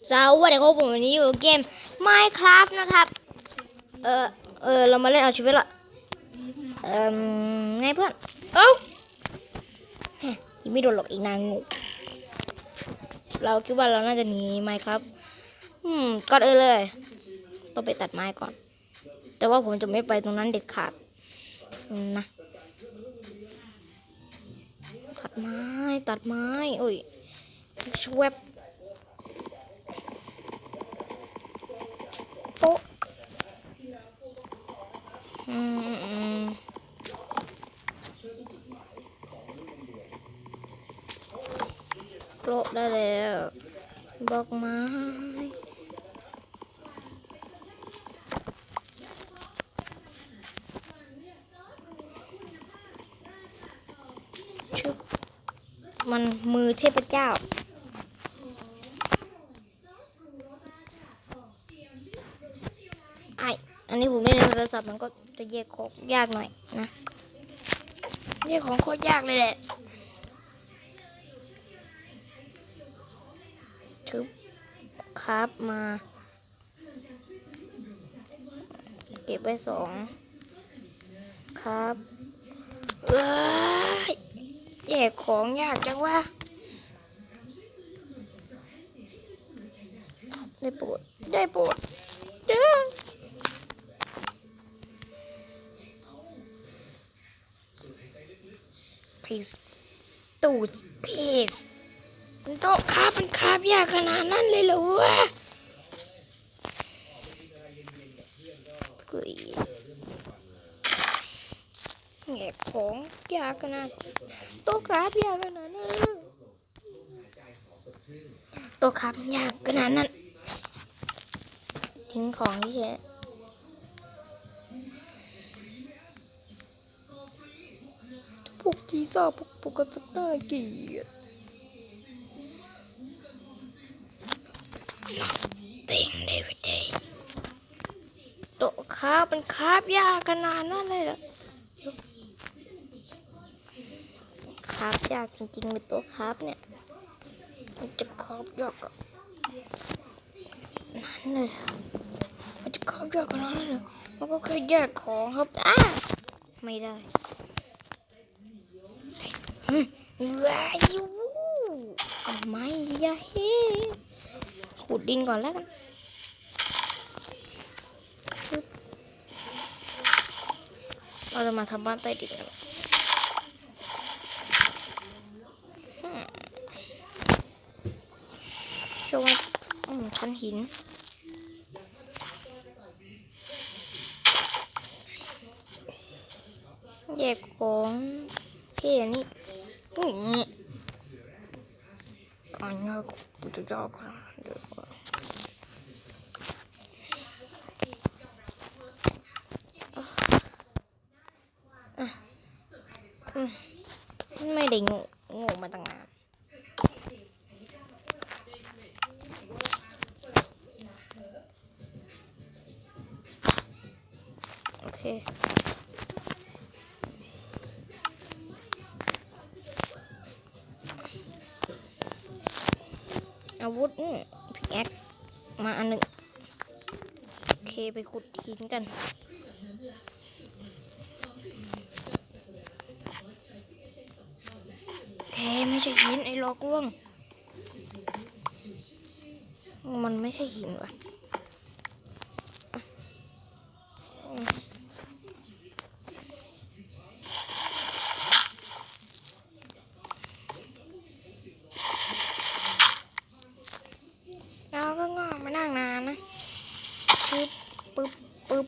สวัสดีครับผมวันนี้อยู่เกม Minecraft นะครับ เออเออเรามาเล่นเอาชีวิตละเอ่อไงเพื่อน เอ้าเฮ้ยยังไม่โดนหลอกอีกนางงูเราคิดว่าเราน่าจะหนีไหมครับ อืมก่อนเออเลย ต้องไปตัดไม้ก่อน แต่ว่าผมจะไม่ไปตรงนั้นเด็ดขาดนะตัดไม้ตัดไม้โอ้ยชวบโป๊ะ อืมอืมโปะได้แล้วบอกไม้ชึบมันมือเทพเจ้า ไออันนี้ผมเล่นในโท รศัพท์มันก็จะแยกของยากหน่อยนะแยกของโคตรยากเลยแหละทึบครับมา เก็บไว้สองครับเอ้ยแยกของยากจังวะได้โปรดได้โปรด พีสตูดพีสมันโต๊ะคาบมันคาบยากขนาดนั้นเลยเหรอวะเฮ้ยแงของยากขนาดโต๊ะคาบยากขนาดนั้นโต๊ะคาบยากขนาดนั้นทิ้งของที่แค่ พวกที่ทราบพวกปกติน่าเกลียดติงเดวิดเดย์โต๊ะคาบมันคาบยากขนาดนั้นเลยเหรอคาบยากจริงๆเลยโต๊ะคาบเนี่ย มันจะคาบยากอะนั้นเลยเหรอมันจะคาบยากขนาดนั้นเลยเหรอมันก็แค่แยกของครับอ้าไม่ได้อืม ว้ายวูไม่ยาเฮขุดดินก่อนแล้วกันเราจะมาทำบ้านใต้ดินกันอืมโชว์ว่าอืมชั้นหิน แยกของเท่นี่ อืมอันนี้กูจะยากนะเดี๋ยวก่อนอะอืมไม่ได้งูงูมาตั้งนานโอาวุธพิกแอคมาอันหนึ่งโอเคไปขุดหินกันแกไม่ใช่หินไอ้หลอกลวง มันไม่ใช่หินว่ะอืมแล้วก็งอกมานั่งนานนะปึ๊บปึ๊บปึ๊บ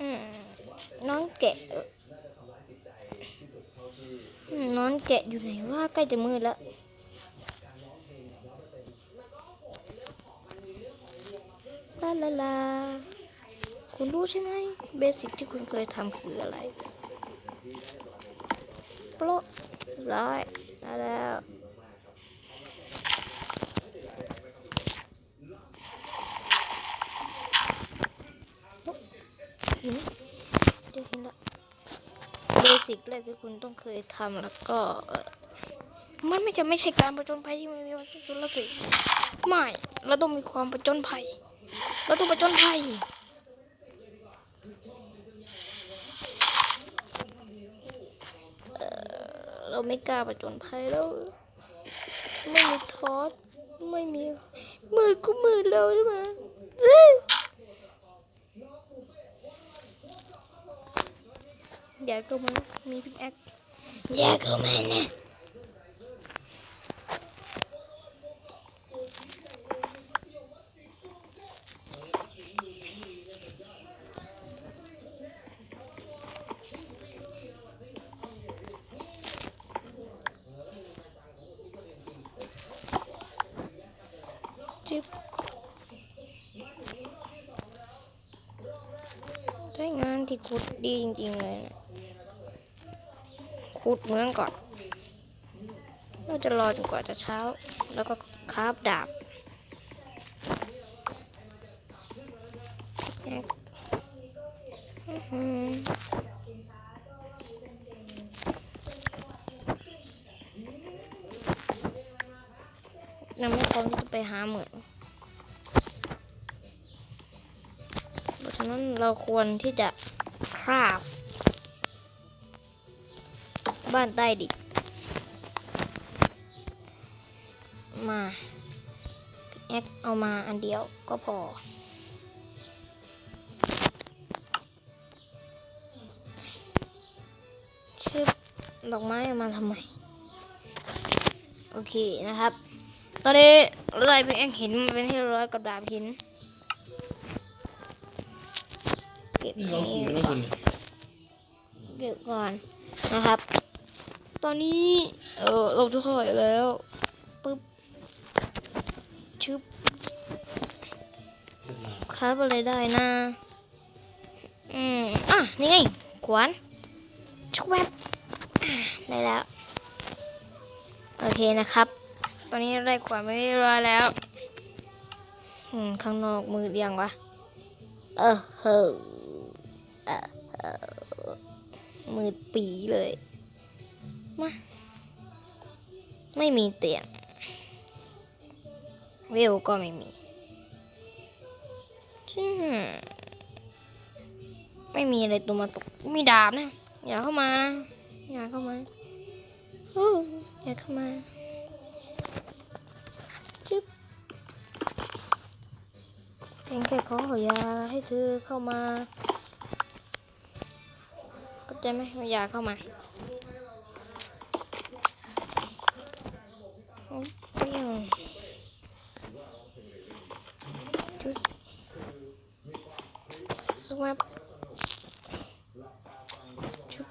อืมน้อง แกะเอ่ออืมน้องแกะอยู่ไหนว่าใกล้จะมืดแล้วลาลาลาคุณรู้ใช่ไหมเบสิกที่คุณเคยทำคืออะไรโปรร้อยได้แล้ว หินเจอหินละเบ สิกแรกที่คุณต้องเคยทำแล้วก็มันไม่จะไม่ใช่การประจนภัยที่ไม่มีวันสิ้นสุดแล้วสิไม่เราต้องมีความประจนภัยเราต้องประจนภัยเราไม่กล้าประจนภัยแล้ว ไม่มีทอสไม่มีมืดก็มืดแล้วใช่ไหม เอ้ยอย่าก็มามีพิกแอคอย่าก็มานะจิ๊บใช้งานที่ขุดดีจริงๆเลยนะ ขุดเมืองก่อนเราจะรอจนกว่าจะเช้า แล้วก็คาบดาบแอ๊กอื้อหือยังไม่พร้อมที่จะไปหาเหมืองเพราะฉะนั้นเราควรที่จะคราฟ บ้านใต้ดินมาแอคเอามาอันเดียวก็พอชื่อดอกไม้เอามาทำไม โอเคนะครับ ตอนนี้เราได้เป็นแองหินมาเป็นที่เรียบร้อยกับดาบหิน เก็บนี่ลให้องขี่ไม่ต้องคนเนี่ยเก็บก่อนนะครับ ตอนนี้ เออเราจะเข้าไปแล้วปึ๊บชึบครับอะไรได้นะอืมอะนี่ไงขวานชุบแวบได้แล้ว โอเคนะครับ ตอนนี้ได้ขวานไปเรียบร้อยแล้วอืมข้างนอกมือเดียงวะเออเฮ้อเออเฮ้อมืดปีเลย มา ไม่มีเตียงเวก็ไม่มี ไม่มีอะไรตัวมาตก มีดาบนะ อย่าเข้ามานะ อย่าเข้ามาอย่าเข้ามาจึ๊บเพียงแค่ขออย่าให้เธอเข้ามาเข้าใจไหมว่าอย่าเข้ามา เปรี้ยวจุด สวับจุด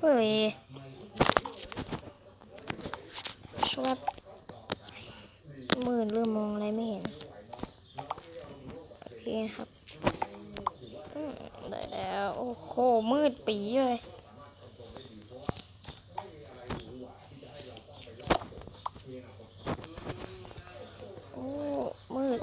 เฮ้ยสวับมืดเริ่มมองอะไรไม่เห็น โอเคครับ ได้แล้ว โอ้โหมืดปีเลย โอ้ มืด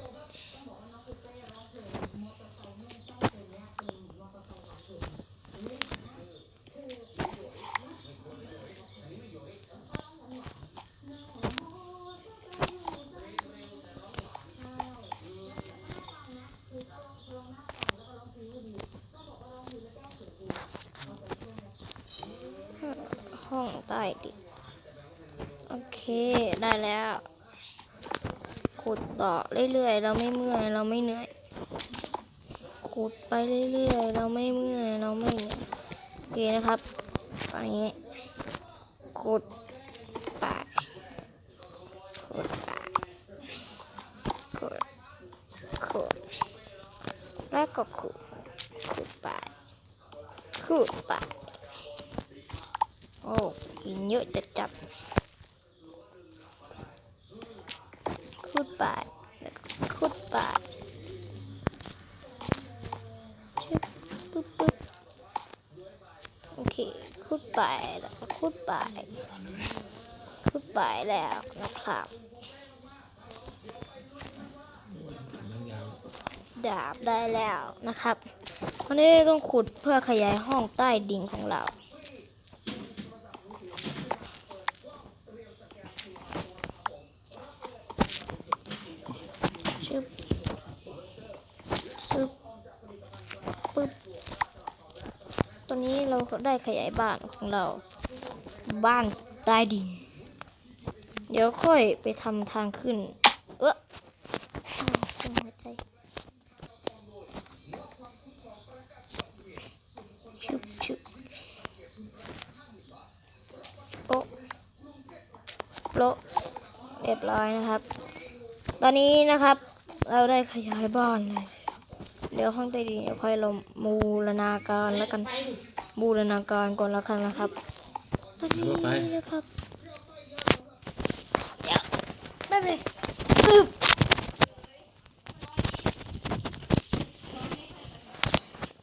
ห้องใต้ดินโอเค ได้แล้ว ขุด ต่อเรื่อยๆ เราไม่เมื่อย เราไม่เหนื่อยขุดไปเรื่อยๆ เราไม่เมื่อย เราไม่เหนื่อยโอเคนะครับ ตอนนี้ขุดไปขุดไปขุดขุดแล้วก็ขุดขุดไปขุดไปโอ้หินเยอะจัดจับขุดไปแล้วก็ขุดไปชึบปึ๊บปึ๊บ ขุดไปแล้วก็ขุด ไปขุดไปแล้วนะครับดาบได้แล้วนะครับวันนี้ต้องขุดเพื่อขยายห้องใต้ดินของเรา ชึบซึบปึ๊บตอนนี้เราได้ขยายบ้านของเรา บ้านใต้ดิน เดี๋ยวค่อยไปทำทางขึ้น เออหัวใจชึบชึบโป๊ะโป๊ะเรียบร้อยนะครับ ตอนนี้นะครับ เราได้ขยายบ้านเลยเดี๋ยวห้องใต้ดินเดี๋ยวค่อยเราบูรณาการแล้วกันบูรณาการก่อนแล้วกันนะครับ ตอนนี้นะครับเดี๋ยวแป๊บนึงปึ๊บ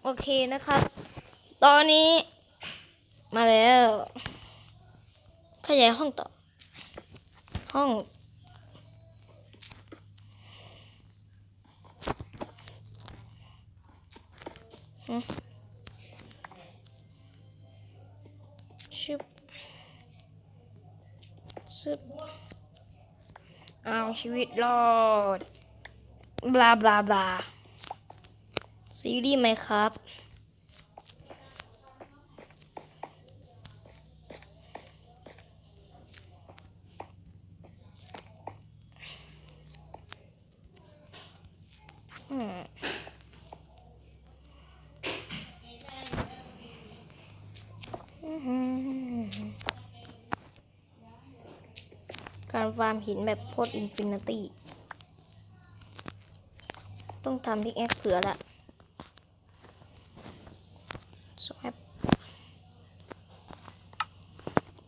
โอเคนะครับ ตอนนี้ มาแล้วขยายห้องต่อ ห้องชึบ ซึบเอาชีวิตรอด บลาบลาบลาซีรีส์ไหมครับ อืม การฟาร์ม หินแบบโคตรอินฟินิตี้ ต้องทำพิกแอคเผื่อละสวป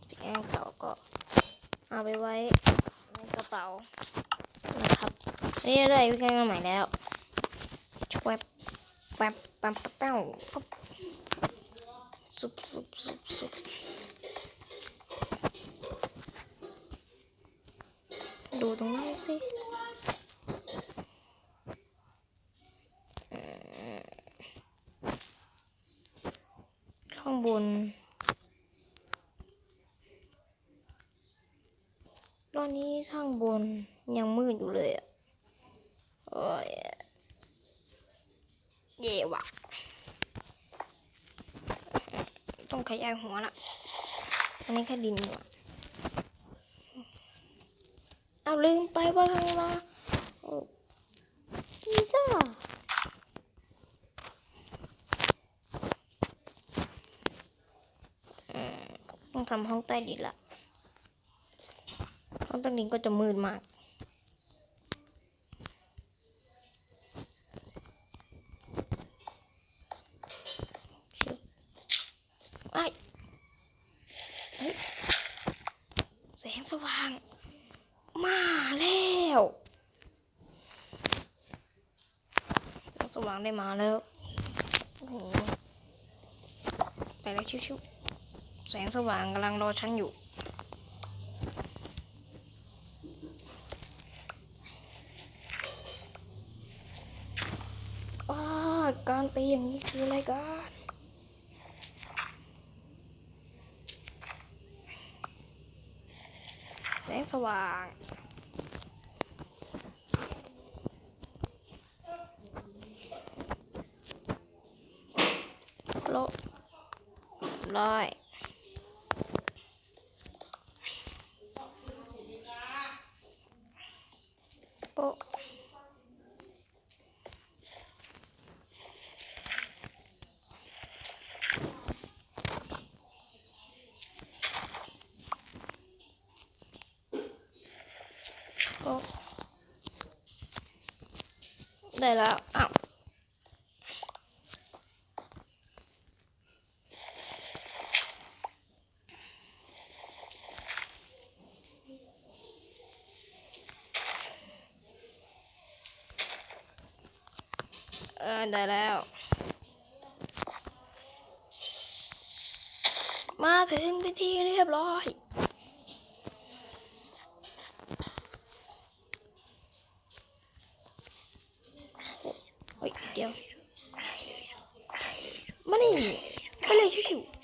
พิกแอคเก่าก็เอาไปไว้ในกระเป๋านะครับนี่ได้พิกแอคใหม่แล้วชวบแป๊บแป๊บแป๊บแป๊บปุ๊บสุบสุบสุบสุบ ดูตรงนั้นสิข้างบนตอนนี้ข้างบนยังมืดอยู่เลยอะโอ้ยเย่ว่ะต้องขยายหัวละอันนี้แค่ดินอยู่ะ เอาลืมไปว่าข้างล่างกีซ่าอืมต้องทำห้องใต้ดินละห้องใต้ดินก็จะมืดมาก ชึบไอ้เฮ้ยแสงสว่าง มาแล้วแสงสว่างได้มาแล้วโอ้โหไปแล้วชิวๆแสงสว่างกำลังรอฉันอยู่อ้าการตีอย่างนี้คืออะไรกันแสงสว่าง โล ร้อยโปะโปะได้แล้วอ้า ออได้แล้ว มาถึงพิธีเรียบร้อย เฮ้ย เดี๋ยว มานี่ไปเลยชิวๆ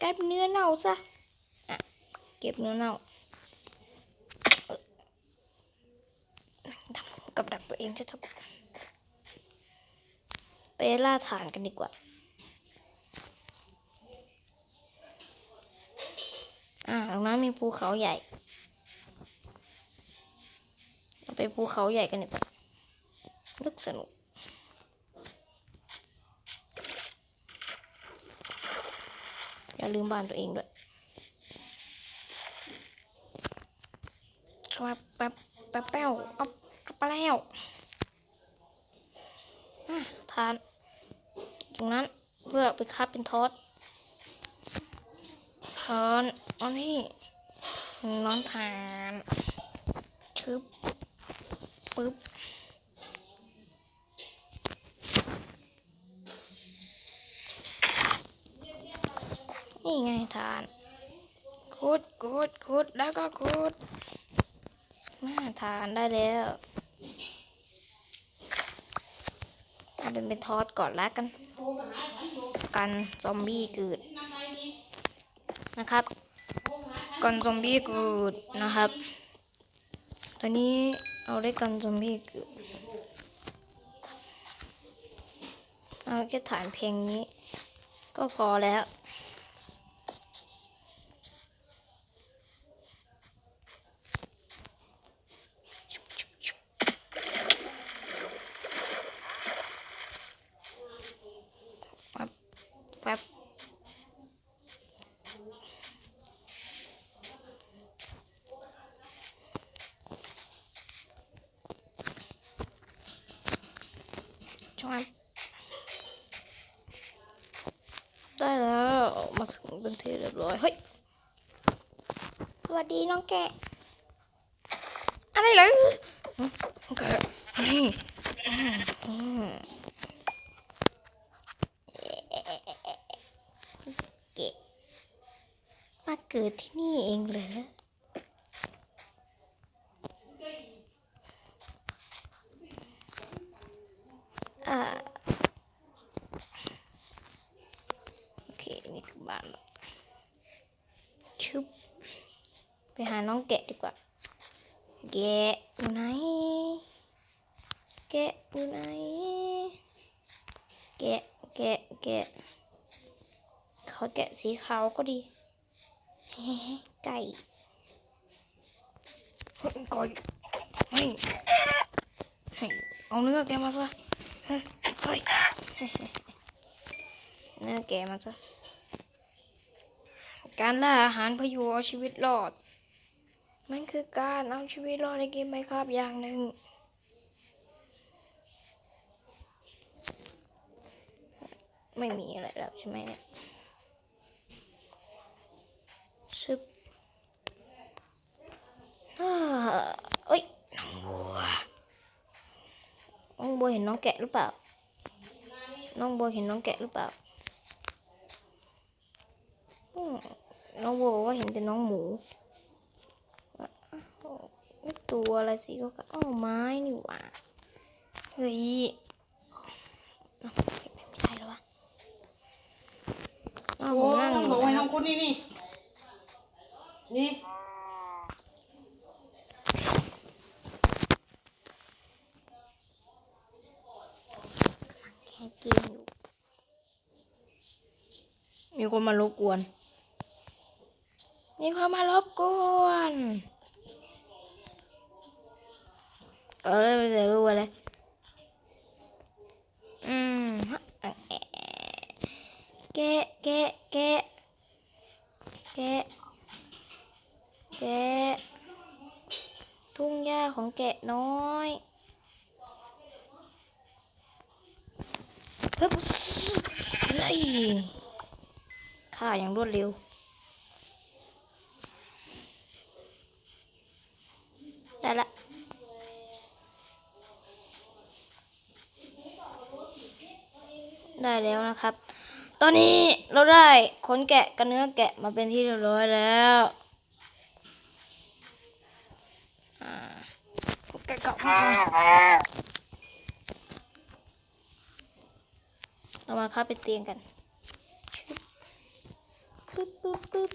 กลายเป็นเนื้อเน่าซะอะเก็บเนื้อเน่าเอ้ยทำกับดักตัวเอง จะทำไปล่าฐานกันดีกว่า อ่าตรงนั้นมีภูเขาใหญ่เราไปภูเขาใหญ่กันดีกว่านึกสนุกอย่าลืมบ้านตัวเองด้วยแป๊บแป๊บแป๊บแป้วเอาเอาไปแล้ว อะทาน ตรงนั้นเพื่อไปคับเป็นทอดทอนอันนี้น้อนทานชึบปึ๊บนี่ไงทานขุดขุดขุดแล้วก็ขุดมาทานได้แล้ว เอาเป็นเป็นทอดก่อนแล้วกันกันซอมบี้เกิดนะครับกันซอมบี้เกิดนะครับ ตอนนี้เอาได้กันซอมบี้เกิดเอาแค่ฐานเพลงนี้ ก็พอแล้ว แฟบแฟบชอบได้แล้วออกมาถึงเป็นที่เรียบร้อย เฮ้ย สวัสดีน้องแกะ อะไรเหรออืมน้องแกะนี่อืมอืมเกะมาเกิดที่นี่เองเหรออ่าโอเค นี่คือบ้านเราชุบ ไปหาน้องแกะดีกว่า แกะอยู่ไหน แกะอยู่ไหน แกะ แกะ แกะ ขอ แกะสีขาวก็ดีไก่เฮ้ยไก่เฮ้ยเฮ้ยเอาเนื้อแกมาซะเฮ้ยเนื้อแกมาซะการล่าอาหารเพื่ออยู่เอาชีวิตรอด มันคือการเอาชีวิตรอดในเกมไหมครับอย่างหนึ่งไม่มีอะไรแล้วใช่ไหมเนี่ย ชึบอ่า เอ้ยน้องบัวน้องบัวเห็นน้องแกะหรือเปล่า น้องบัวเห็นน้องแกะหรือเปล่าอืมน้องบัวบอกว่าเห็นแต่น้องหมูตัวอะไรสิก็อ้าวไม้นี่หว่าเฮ้ยไม่ไม่ได้แล้ววะอ้าวผโอ้มนั่งต้องบอกให้นะคน้รัองคุณนี่นี่นี่ แค่กินอยู่ มีคนมารบกวน มีคนมารบกวนเออไม่ได้รู้อะไรอืมฮะแกะแกะแกะแกะแกะทุ่งหญ้าของแกะน้อยเฮ้ยเฮ้ย ฆ่าอย่างรวดเร็ว ได้ละได้แล้วนะครับ ตอนนี้เราได้ขนแกะกับเนื้อแกะมาเป็นที่เรียบร้อยแล้วอ่าขนแกะกลับมาเรามาครับเป็นเตียงกัน ปึ๊บปึ๊บปึ๊บ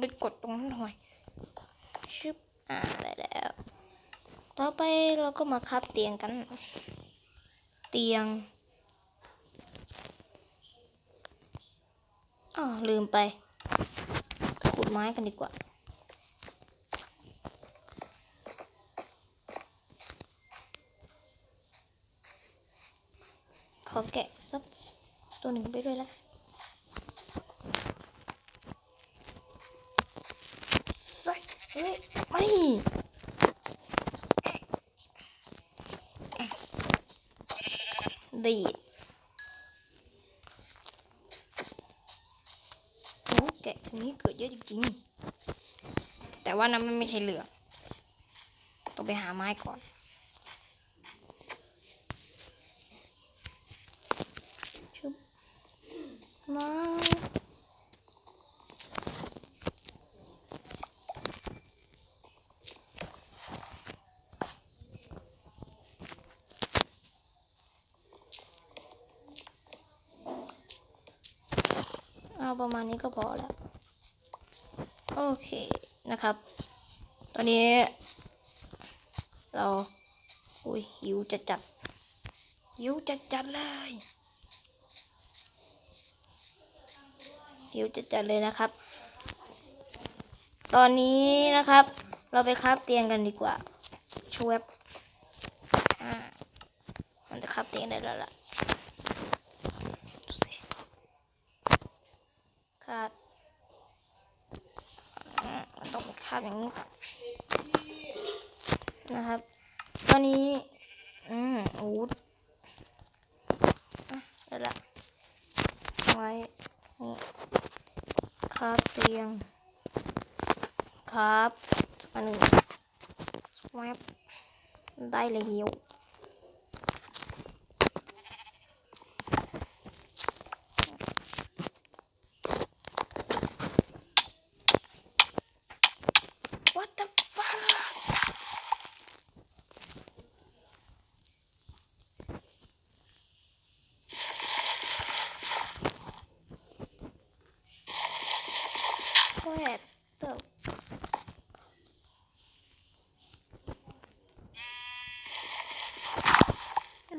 ไปกดตรงนั้นหน่อยชึบอ่าได้แล้ว ต่อไปเราก็มาคับเตียงกัน เตียงอ๋อลืมไปขุดไม้กันดีกว่าขอแกะสัก ตัวหนึ่งไปด้วยละเฮ้ยเฮ้ยมาดิดีดโอ้แกะทีนี้เกิดเยอะจริงๆแต่ว่านั้นมันไม่ใช่เหลือ ต้องไปหาไม้ก่อน ชุบไม้เอาประมาณนี้ก็พอแล้ว โอเคนะครับ ตอนนี้ เราอุ้ยหิวจะจัดหิวจะจัดเลยหิวจะจัดเลยนะครับ ตอนนี้นะครับ เราไปคาบเตียงกันดีกว่าช่วยอ่ามันจะคาบเตียงได้แล้วล่ะดูสิคราบอ่ามันต้องไปคราบอย่างนี้ก่อนนะครับ ตอนนี้ อืมอาวุธอะได้ละไว้ นี่ครับเตียง ครับอันหนึ่งแวบ ได้เลยหิววัต the fuck แวดเติบ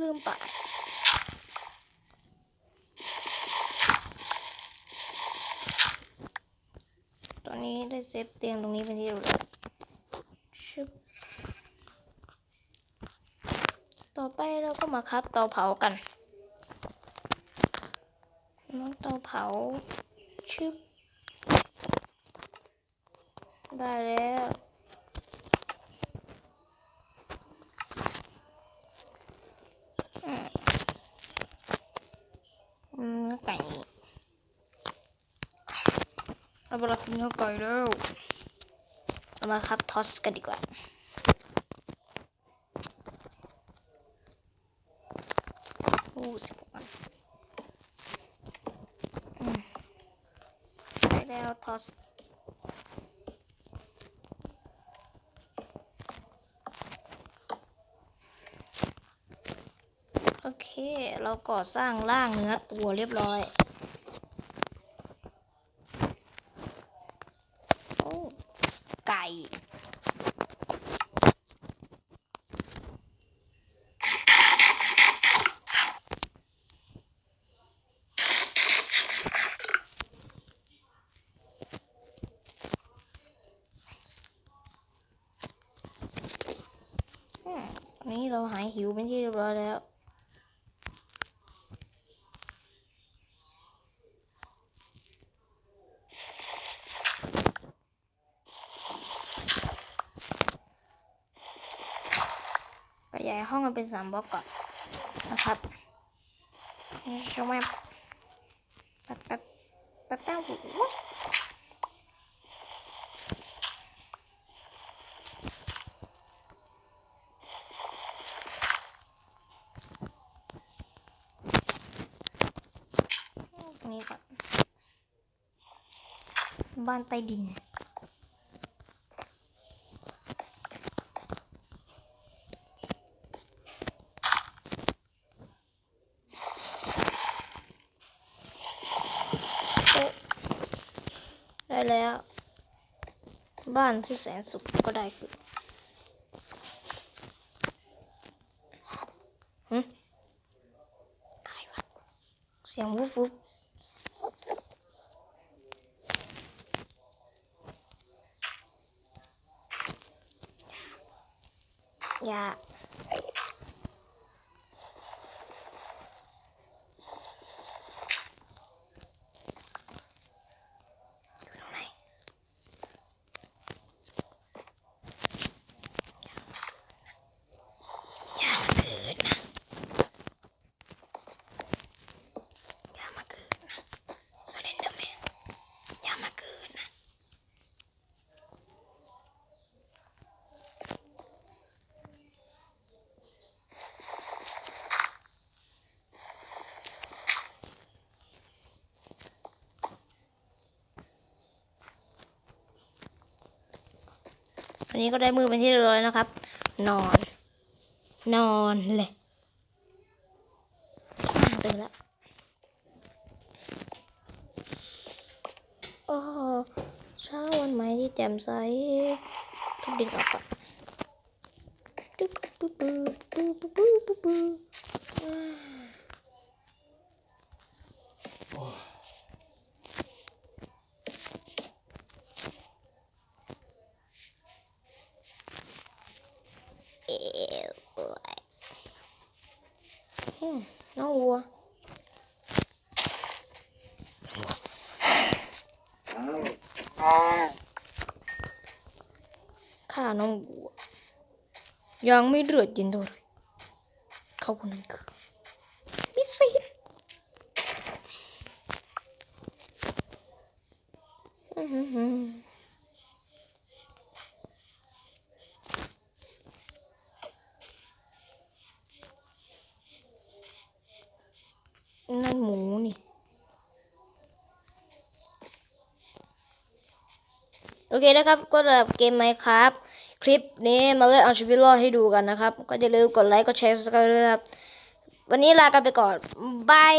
ลืมปะตอ นี้ได้เซฟเตียงตรงนี้เป็นที่เรียบร้อยชึบต่อไปเราก็มาคับเตาเผากันน้องเตาเผาชึบ ได้แล้วอืมอืมเนื้อไก่ เราไปรับกินเนื้อไก่แล้วเรามาครับทอสกันดีกว่าโอ้สิบหกอันได้แล้วทอสโอเค เราก่อสร้างร่างเนื้อตัวเรียบร้อย โอ้ ไก่ อืมตอนนี้เราหายหิวเป็นที่เรียบร้อยแล้วขยายห้องมันเป็นสามบล็อกก่อนนะครับช่วยแป๊บแป๊บแป๊บแป๊บแป๊ บ้านใต้ดินโอ๊ะได้แล้ว บ้านที่แสนสุขก็ได้คือหึอะไรวะเสียงวุบวุบอย่าอยู่ตรงไหน อย่ามาเกิดนะ อย่ามาเกิดนะสเลนเดอร์แมนอย่ามาเกิดนะ อั นี้ก็ได้มือเป็นที่เรียบร้อยนะครับ นอน นอนเลยตื่นแล้วโอ้เช้าวันใหม่ที่แจ่มใสทุบดินออกก่อนตุ๊บตุ๊บตุ๊บตุ๊บตุ๊บตุ๊บตุ๊บอ่าเอ๋ปวดอืม น้องวัวข้าน้องวัวยังไม่เลือดเย็นเท่าไรเขาคนนั้นคือมิสซิสอื้อหือหือนั่นหมูนี่ โอเค นะครับ ก็สำหรับเกมไหมครับ คลิปนี้มาเล่นเอาชีวิตรอดให้ดูกันนะครับ ก็อย่าลืมกดไลค์กดแชร์ subscribe ด้วยนะครับ วันนี้ลากันไปก่อนบาย